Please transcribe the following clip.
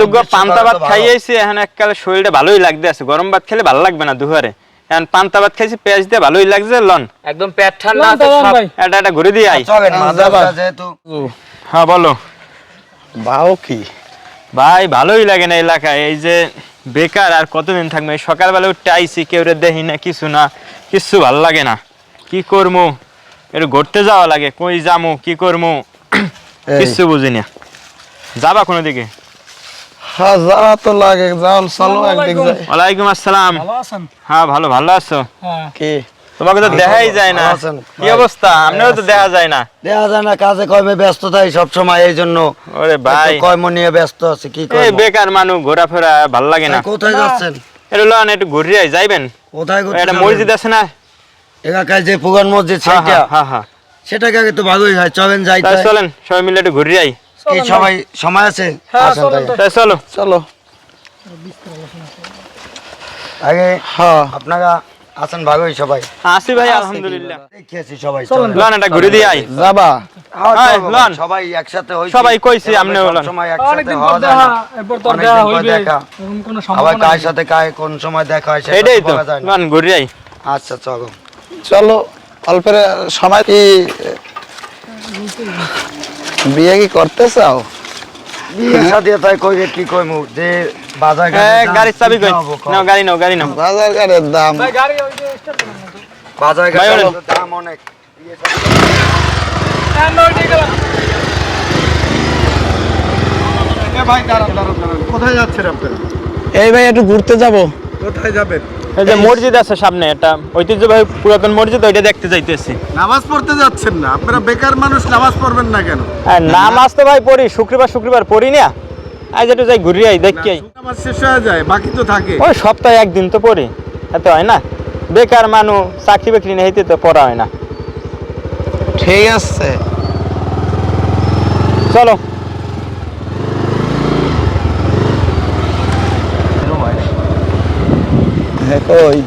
দুগো পান্তা ভাত। খাইয়েছি এখন এককালে শরীরটা ভালোই লাগতে আছে। গরম ভাত খেলে ভালো লাগবে না দুহারে। এখন পান্তা ভাত খাইছি পেঁয়াজ দিয়ে ভালোই লাগছে লন। একদম পেট ঠান্ডা আছে সব ভাই। এটা ঘুরে দিয়ে আই হ্যাঁ, যেহেতু হ্যাঁ বলো। বাও কি? ভাই ভালোই লাগে না এলাকায়। এই যে বেকার আর কতদিন থাকবে? এই সকালবেলা উঠতে আইসি কেউ রে দেখি না কিছু না। কিছু ভালো লাগে না। কি করব একটু ঘুরতে যাওয়া লাগে। কই যামু কি করব কিছু বুঝি না। যাবা কোনো দিকে হ্যাঁ যাওয়া তো লাগে যাও চলো একদিক যাই। ওয়ালাইকুম আসসালাম। ভালো আছেন? হ্যাঁ ভালো ভালো আছো? হ্যাঁ। কি? তোমাকে তো দেখাই যায় না। কি অবস্থা? আপনারও তো দেখা যায় না। দেখা যায় না কাজে কর্মে ব্যস্ত থাই সবসময় এই জন্য। ওরে ভাই। কর্ম নিয়ে ব্যস্ত আছে কি এই বেকার মানুষ ঘোরাফেরা ভালো লাগে না। কোথায় যাচ্ছেন? এটা লন একটু ঘুরিয়ে যাইবেন? কোথায় মসজিদ আছে না? এলাকায় যে পুগান মসজিদ হ্যাঁ হ্যাঁ, হ্যাঁ হ্যাঁ। সেটাকে আগে তো ভালোই হয় চলেন যাই তাই তাই। চলেন সবাই মিলে একটু ঘুরিয়ে আই কি সবাই সময় আছে? হ্যাঁ। তাই চলো। চলো। আগে হ্যাঁ। আপনারা আছেন ভালোই সবাই। আসি ভাই আলহামদুলিল্লাহ। দেখেছি সবাই। লন ঘুরে দিয়ে আই যাবা। হ্যাঁ, হ্যাঁ, লন। সবাই একসাথে হইছি। সবাই কইছি, লন। সবসময় একসাথে হওয়া যায় দেখা না। এরপর তো দেখা হইবে এরকম কোনো আবার কার সাথে কায় কোন সময় দেখা হয় সেটা এটাই তো লন ঘুরে আই আচ্ছা চলো। চলো অল্পের সময় কি বিয়ে কি করতে চাও? বিয়ে শাদী তাই কইবে কি কইমু? যে বাজার হ্যাঁ চাবি কি কই। নাও গাড়ি নাও গাড়ি নাও। বাজার গাড়ির দাম। ভাই গাড়ি ওই যে। বাজার। তো দাম অনেক। হ্যাঁ, এই ভাই একটু ঘুরতে যাব। কোথায় যাবেন? এই যে মসজিদ আছে সামনে একটা ঐতিহ্যবাহী পুরাতন মসজিদ ওইটা দেখতে যাইতেছি। নামাজ পড়তে যাচ্ছেন না আপনারা বেকার মানুষ নামাজ পড়বেন না কেন? আর নামাজ তো ভাই পড়ি শুক্রবার শুক্রবার পড়ি না। আজ একটু যাই ঘুরে আই দেখি আই। নামাজ শেষ হয়ে যায় বাকি তো থাকে। ওই সপ্তাহে একদিন তো পড়ি এত হয় না। বেকার মানুষ চাকরি বাকরি নেই তো পড়া হয় না। ঠিক আছে। চলো। হ্যাঁ কই